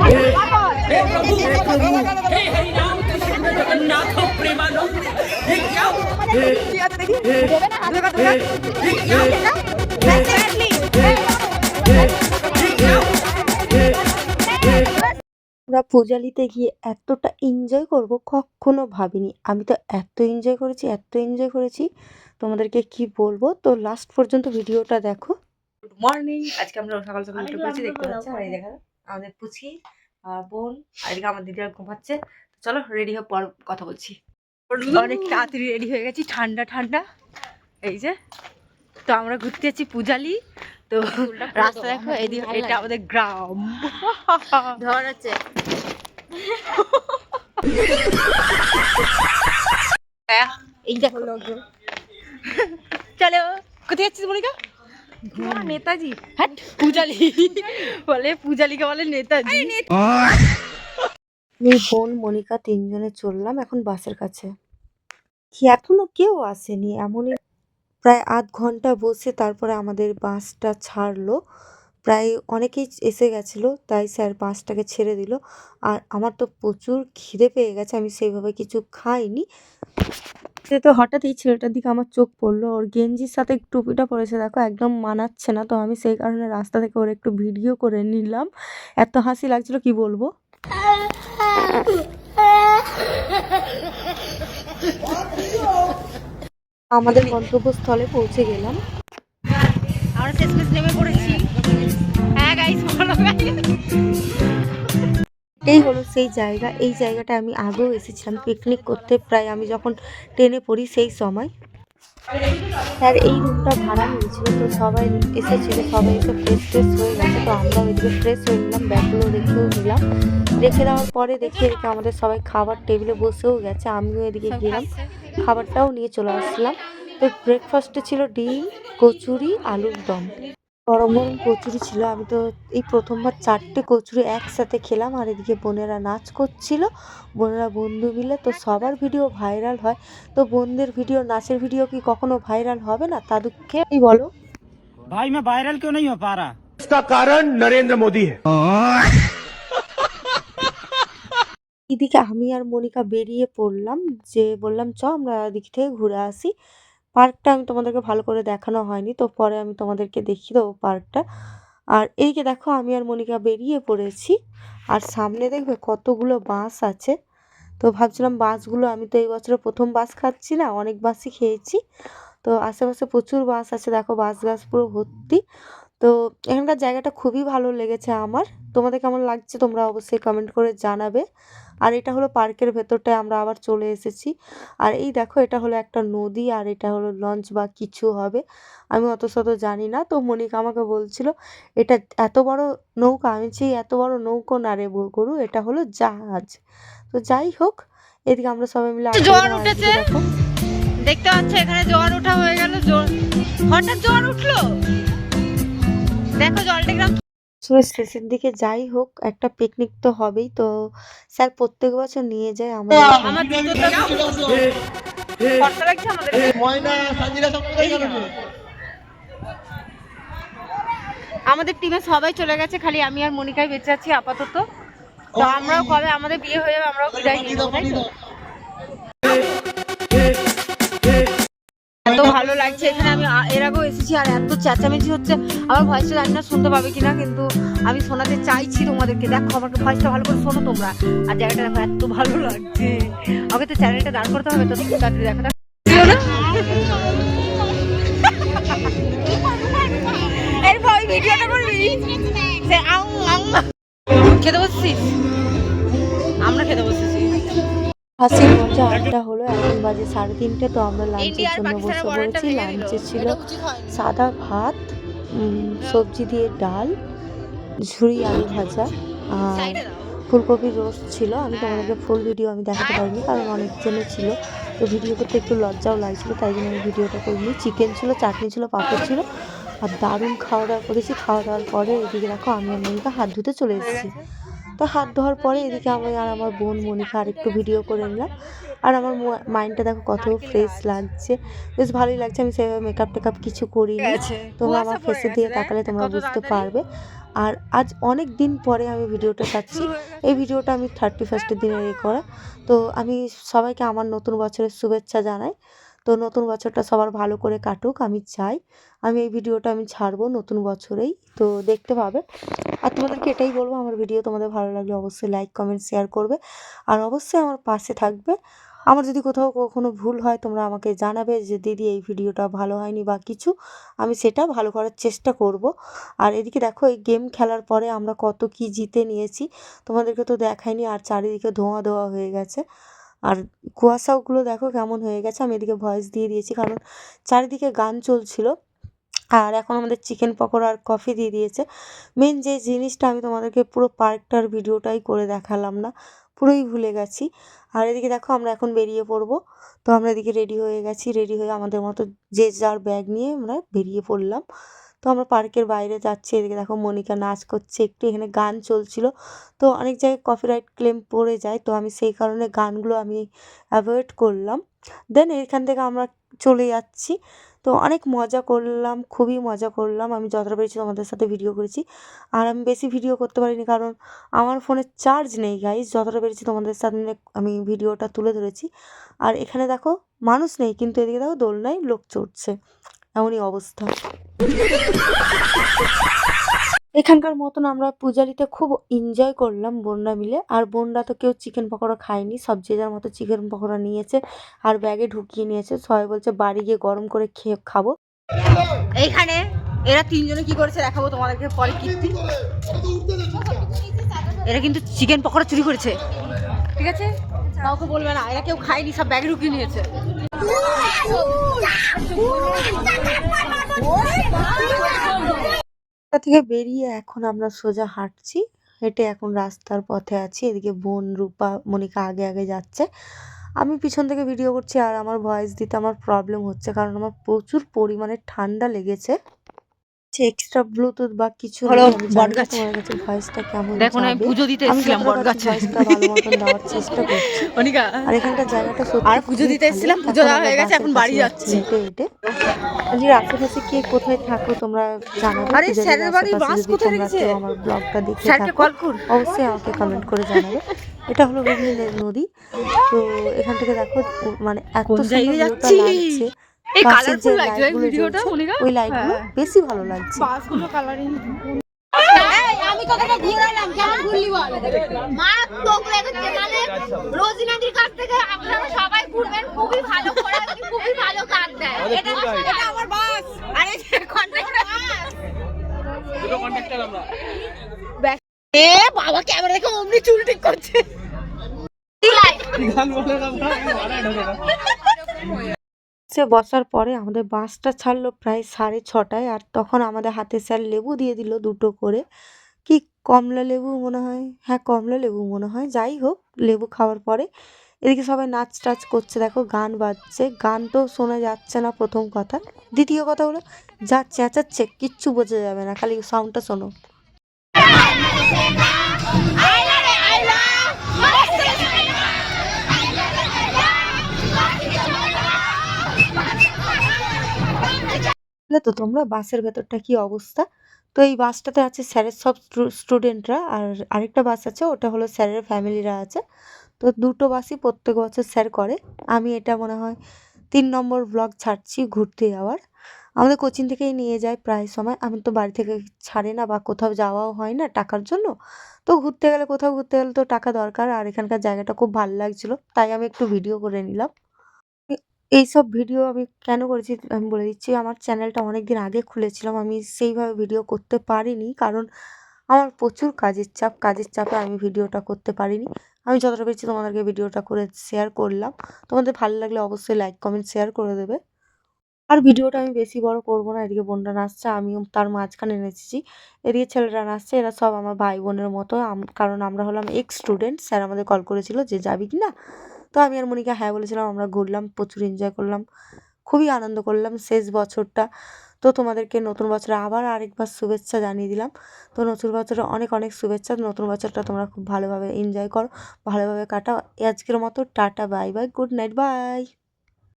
हे प्रभु हे प्रभु हे हरि राम कृष्ण जगन्नाथ प्रेमानंद ये क्या हे हे हे ये क्या আমরা পূজালিতে গিয়ে এতটা এনজয় করব কখনো ভাবিনি আমি তো এত এনজয় করেছি এত এনজয় করেছি তোমাদেরকে কি বলবো তো লাস্ট পর্যন্ত ভিডিওটা দেখো গুড মর্নিং আজকে আমরা সকাল সকাল উঠে পড়েছি দেখতে পাচ্ছি আর এই দেখো আমাদের আর বোন আর এদিকে আমার দিদিরা ঘুমাচ্ছে। চলো রেডি হয়ে পর কথা বলছি। অনেক তাড়াতাড়ি রেডি হয়ে গেছি ঠান্ডা ঠান্ডা। এই যে তো আমরা ঘুরতে যাচ্ছি পূজালি। তো রাস্তা দেখো এদিকে এটা আমাদের গ্রাম। ধর হচ্ছে এই দেখো। লোকজন চলো কোথায় যাচ্ছিস মনিকা নেতাজি? হ্যাঁ পূজালি। বলে পূজালিকে বলে নেতাজি। আমি বোন মনিকা তিনজনে চললাম এখন বাসের কাছে। কি এখনও কেউ আসেনি এমনই প্রায় আধ ঘণ্টা বসে তারপরে আমাদের বাসটা ছাড়লো। প্রায় অনেকেই এসে গেছিল তাই স্যার বাসটাকে ছেড়ে দিল। আর আমার তো প্রচুর খিদে পেয়ে গেছে আমি সেইভাবে কিছু খাইনি। তো হঠাৎই ছেলেটার দিকে আমার চোখ পড়ল। ওর গেঞ্জির সাথে টুপিটা পরেছে, দেখো, একদম মানাচ্ছে না তো। আমি সেই কারণে রাস্তা থেকে ওর একটু ভিডিও করে নিলাম। এত হাসি লাগছিল, কি বলব? আমাদের গন্তব্যস্থলে পৌঁছে গেলাম। এই হলো সেই জায়গা। এই জায়গাটা আমি আগেও এসেছিলাম পিকনিক করতে। প্রায় আমি যখন ট্রেনে পড়ি সেই সময়। স্যার এই রুমটা ভাড়া নিয়েছিল তো সবাই এসেছিল সবাই এসে ফ্রেশ ফ্রেশ হয়ে গেছে। তো আমরা ওইদিকে ফ্রেশ হয়ে নিলাম ব্যাগগুলো রেখেও নিলাম। রেখে দেওয়ার পরে দেখি এদিকে আমাদের সবাই খাবার টেবিলে বসেও গেছে আমিও এদিকে গেলাম। খাবারটাও নিয়ে চলে আসলাম। তো ব্রেকফাস্টে ছিল ডিম কচুরি আলুর দম। গরম গরম কচুরি ছিল। আমি তো এই প্রথমবার চারটে কচুরি একসাথে খেলাম আর এদিকে বোনেরা নাচ করছিল। বোনেরা বন্ধু মিলে তো সবার ভিডিও ভাইরাল হয়। তো বোনদের ভিডিও নাচের ভিডিও কি কখনো ভাইরাল হবে না? তা দুঃখে বলো? ভাই মা ভাইরাল কেউ নেই পারা কারণ নরেন্দ্র মোদী এদিকে আমি আর মনিকা বেরিয়ে পড়লাম। যে বললাম চ আমরা দিক থেকে ঘুরে আসি। পার্কটা আমি তোমাদেরকে ভালো করে দেখানো হয়নি, তো পরে আমি তোমাদেরকে দেখিয়ে দেবো পার্কটা। আর এইকে দেখো, আমি আর মনিকা বেরিয়ে পড়েছি, আর সামনে দেখবে কতগুলো বাস আছে। তো ভাবছিলাম বাসগুলো, আমি তো এই বছরে প্রথম বাস খাচ্ছি না, অনেক বাসই খেয়েছি। তো আশেপাশে প্রচুর বাস আছে, দেখো বাস গাছ পুরো ভর্তি। তো এখানকার জায়গাটা খুবই ভালো লেগেছে আমার। তোমাদের কেমন লাগছে তোমরা অবশ্যই কমেন্ট করে জানাবে। আর এটা হলো পার্কের ভেতরটায় আমরা আবার চলে এসেছি। আর এই দেখো এটা হলো একটা নদী আর এটা হলো লঞ্চ বা কিছু হবে। আমি অত শত জানি না। তো মনিকা আমাকে বলছিল এটা এত বড় নৌকা আমি যে এত বড় নৌকো না রে গরু এটা হলো জাহাজ। তো যাই হোক এদিকে আমরা সবাই মিলে জোয়ার উঠেছে। দেখতে পাচ্ছ এখানে জোয়ার ওঠা হয়ে গেল। জোয়ার হঠাৎ জোয়ার উঠল? দেখো জলটা কীরকম সময় শেষের দিকে যাই হোক একটা পিকনিক তো হবেই। তো স্যার প্রত্যেক বছর নিয়ে যায় আমাদের আমাদের টিমে সবাই চলে গেছে খালি আমি আর মনিকাই বেঁচে আছি আপাতত। তো আমরাও কবে আমাদের বিয়ে হয়ে যাবে আমরাও বিদায় নিয়ে তাই তো? ভালো লাগছে। এখানে আমি এর আগেও এসেছি আর এত চেঁচামেচি হচ্ছে। আমার ভয়েসটা জানি না শুনতে পাবে কিনা, কিন্তু আমি শোনাতে চাইছি তোমাদেরকে। দেখো আমার ভয়েসটা ভালো করে শোনো তোমরা। আর জায়গাটা দেখো, এত ভালো লাগছে। আমাকে তো চ্যানেলটা দাঁড় করতে হবে, তো তাড়াতাড়ি দেখা দেখো ভিডিওটা করবি? সে আউ আউ। খেতে বসছিস? আমরা খেতে বসেছি হাসি মজা আড্ডা হলো এখন বাজে সাড়ে তিনটে তো আমরা লাঞ্চের জন্য বসে পড়েছি। লাঞ্চে ছিল সাদা ভাত সবজি দিয়ে ডাল ঝুড়ি আলু ভাজা আর ফুলকপির রোস্ট ছিল। আমি তোমাদেরকে ফুল ভিডিও আমি দেখাতে পারিনি কারণ অনেকজনের ছিল। তো ভিডিও করতে একটু লজ্জাও লাগছিল তাই জন্য আমি ভিডিওটা করিনি। চিকেন ছিল চাটনি ছিল পাপড় ছিল আর দারুণ খাওয়া দাওয়া করেছি। খাওয়া দাওয়ার পরে এদিকে দেখো আমি আর হাত ধুতে চলে এসেছি। তো হাত ধোয়ার পরে এদিকে আমি আর আমার বোন মনিকা আর একটু ভিডিও করে নিলাম। আর আমার মাইন্ডটা দেখো কত ফ্রেশ লাগছে। বেশ ভালোই লাগছে আমি সেভাবে মেকআপ টেকআপ কিছু করিনি। তোমরা আমার ফেসে দিয়ে তাকালে তোমরা বুঝতে পারবে। আর আজ অনেক দিন পরে আমি ভিডিওটা চাচ্ছি। এই ভিডিওটা আমি থার্টি ফার্স্টের দিনে করা তো আমি সবাইকে আমার নতুন বছরের শুভেচ্ছা জানাই। তো নতুন বছরটা সবার ভালো করে কাটুক, আমি চাই। আমি এই ভিডিওটা আমি ছাড়বো নতুন বছরেই, তো দেখতে পাবে। আর তোমাদেরকে এটাই বলব, আমার ভিডিও তোমাদের ভালো লাগলে অবশ্যই লাইক কমেন্ট শেয়ার করবে। আর অবশ্যই আমার পাশে থাকবে। আমার যদি কোথাও কখনো ভুল হয়, তোমরা আমাকে জানাবে যে, দিদি, এই ভিডিওটা ভালো হয়নি বা কিছু, আমি সেটা ভালো করার চেষ্টা করব। আর এদিকে দেখো, এই গেম খেলার পরে আমরা কত কি জিতে নিয়েছি। তোমাদেরকে তো দেখাইনি, আর চারিদিকে ধোঁয়া ধোয়া হয়ে গেছে। আর কুয়াশাগুলো দেখো কেমন হয়ে গেছে। আমি এদিকে ভয়েস দিয়ে দিয়েছি, কারণ চারিদিকে গান চলছিল। আর এখন আমাদের চিকেন পকোড়া আর কফি দিয়ে দিয়েছে। মেন যে জিনিসটা আমি তোমাদেরকে পুরো পার্কটার ভিডিওটাই করে দেখালাম না, পুরোই ভুলে গেছি। আর এদিকে দেখো আমরা এখন বেরিয়ে পড়ব। তো আমরা এদিকে রেডি হয়ে গেছি রেডি হয়ে আমাদের মতো যে যার ব্যাগ নিয়ে আমরা বেরিয়ে পড়লাম। তো আমরা পার্কের বাইরে যাচ্ছি, এদিকে দেখো মনিকা নাচ করছে, একটু এখানে গান চলছিল। তো অনেক জায়গায় কপিরাইট ক্লেম পড়ে যায়, তো আমি সেই কারণে গানগুলো আমি অ্যাভয়েড করলাম। দেন এখান থেকে আমরা চলে যাচ্ছি। তো অনেক মজা করলাম, খুবই মজা করলাম। আমি যতটা পেরেছি তোমাদের সাথে ভিডিও করেছি। আর আমি বেশি ভিডিও করতে পারিনি কারণ আমার ফোনে চার্জ নেই গাইজ যতটা পেরেছি তোমাদের সামনে আমি ভিডিওটা তুলে ধরেছি। আর এখানে দেখো মানুষ নেই, কিন্তু এদিকে দেখো দোলনায় লোক চড়ছে। এমনই অবস্থা। এখানকার মতন আমরা পূজারিতে খুব এনজয় করলাম বোনরা মিলে। আর বোনরা তো কেউ চিকেন পকোড়া খায়নি, সব যে যার মতো চিকেন পকোড়া নিয়েছে আর ব্যাগে ঢুকিয়ে নিয়েছে। সবাই বলছে, বাড়ি গিয়ে গরম করে খেয়ে খাব। এইখানে এরা তিনজনে কি করেছে দেখাবো তোমাদেরকে পরে কীর্তি। এরা কিন্তু চিকেন পকোড়া চুরি করেছে। ঠিক আছে? কাউকে বলবে না, এরা কেউ খায়নি, সব ব্যাগে ঢুকিয়ে নিয়েছে। থেকে বেরিয়ে এখন আমরা সোজা হাঁটছি। হেঁটে এখন রাস্তার পথে আছি। এদিকে বোন রূপা, মনিকা আগে আগে যাচ্ছে। আমি পিছন থেকে ভিডিও করছি আর আমার ভয়েস দিতে আমার প্রবলেম হচ্ছে কারণ আমার প্রচুর পরিমাণে ঠান্ডা লেগেছে। এক্সট্রা ব্লুটুথ বা কিছু বটগাছ। ভয়েসটা কেমন দেখো আমি পুজো দিতে এসেছিলাম যতটা বট পারছি ভয়েসটা ভালো মতন দেওয়ার চেষ্টা করছি অনিকা আর এখানকার জায়গাটা সত্যি আর পুজো দিতে এসেছিলাম, পুজো দেওয়া হয়ে গেছে, এখন বাড়ি যাচ্ছি। হেঁটে হেঁটে বলছি আশেপাশে কে কোথায় থাকো তোমরা জানাবে আরে স্যারের বাড়ির বাস কোথায় রেখেছে? আমার ব্লগটা দেখে স্যারকে কল কর অবশ্যই আমাকে কমেন্ট করে জানাবে এটা হলো হুগলি নদী তো এখান থেকে দেখো মানে এত সুন্দর? লাগছে এই কালারফুল লাগছে এই ভিডিওটা মনিকা? ওই লাইটগুলো হ্যাঁ। বেশি ভালো লাগছে। বাসগুলো কালারিং আমি তোকে ঘুরালাম কেমন ঘুরলি বল? মা তোকে মানে রোজি নদীর কাছ থেকে আপনারা সবাই ঘুরবেন খুবই ভালো করে খুবই ভালো কাজ দেয়। এটা এটা আমার বাস। আরে কন্ট্রাক্টর এ বাবা ক্যামেরা দেখে অমনি চুল ঠিক করছে। সে বসার পরে আমাদের বাসটা ছাড়লো প্রায় সাড়ে ছটায় আর তখন আমাদের হাতে স্যার লেবু দিয়ে দিল দুটো করে। কি কমলা লেবু মনে হয়? হ্যাঁ কমলা লেবু মনে হয়। যাই হোক, লেবু খাওয়ার পরে এদিকে সবাই নাচ টাচ করছে। দেখো গান বাজছে। গান তো শোনা যাচ্ছে না প্রথম কথা। দ্বিতীয় কথা হলো, যা চেঁচাচ্ছে কিচ্ছু বোঝা যাবে না। খালি সাউন্ডটা শোনো। তো তোমরা বাসের ভেতরটা কি অবস্থা? তো এই বাসটাতে আছে স্যারের সব স্টুডেন্টরা, আর আরেকটা বাস আছে, ওটা হলো স্যারের ফ্যামিলিরা আছে। তো দুটো বাসই প্রত্যেক বছর স্যার করে। আমি এটা মনে হয় তিন নম্বর ব্লগ ছাড়ছি ঘুরতে যাওয়ার। আমাদের কোচিং থেকেই নিয়ে যায় প্রায় সময়। আমি তো বাড়ি থেকে ছাড়ে না বা কোথাও যাওয়াও হয় না টাকার জন্য। তো ঘুরতে গেলে, কোথাও ঘুরতে গেলে তো টাকা দরকার। আর এখানকার জায়গাটা খুব ভালো লাগছিল, তাই আমি একটু ভিডিও করে নিলাম। এইসব ভিডিও আমি কেন করেছি আমি বলে দিচ্ছি, আমার চ্যানেলটা অনেক দিন আগে খুলেছিলাম, আমি সেইভাবে ভিডিও করতে পারিনি কারণ আমার প্রচুর কাজের চাপ, কাজের চাপে আমি ভিডিওটা করতে পারিনি। আমি যতটা পেরেছি তোমাদেরকে ভিডিওটা করে শেয়ার করলাম। তোমাদের ভালো লাগলে অবশ্যই লাইক কমেন্ট শেয়ার করে দেবে। আর ভিডিওটা আমি বেশি বড় করব না, এদিকে বোনরা নাচছে, আমিও তার মাঝখানে নেচেছি। এদিকে ছেলেরা নাচছে, এরা সব আমার ভাই বোনের মতো কারণ আমরা হলাম এক্স স্টুডেন্ট স্যার আমাদের কল করেছিল যে যাবি কি না তো আমি আর মনিকা হ্যাঁ বলেছিলাম, আমরা ঘুরলাম, প্রচুর এনজয় করলাম, খুবই আনন্দ করলাম শেষ বছরটা। তো তোমাদেরকে নতুন বছরে আবার আরেকবার শুভেচ্ছা জানিয়ে দিলাম। তো নতুন বছরে অনেক অনেক শুভেচ্ছা, নতুন বছরটা তোমরা খুব ভালোভাবে এনজয় করো, ভালোভাবে কাটাও। আজকের মতো tata bye bye good night bye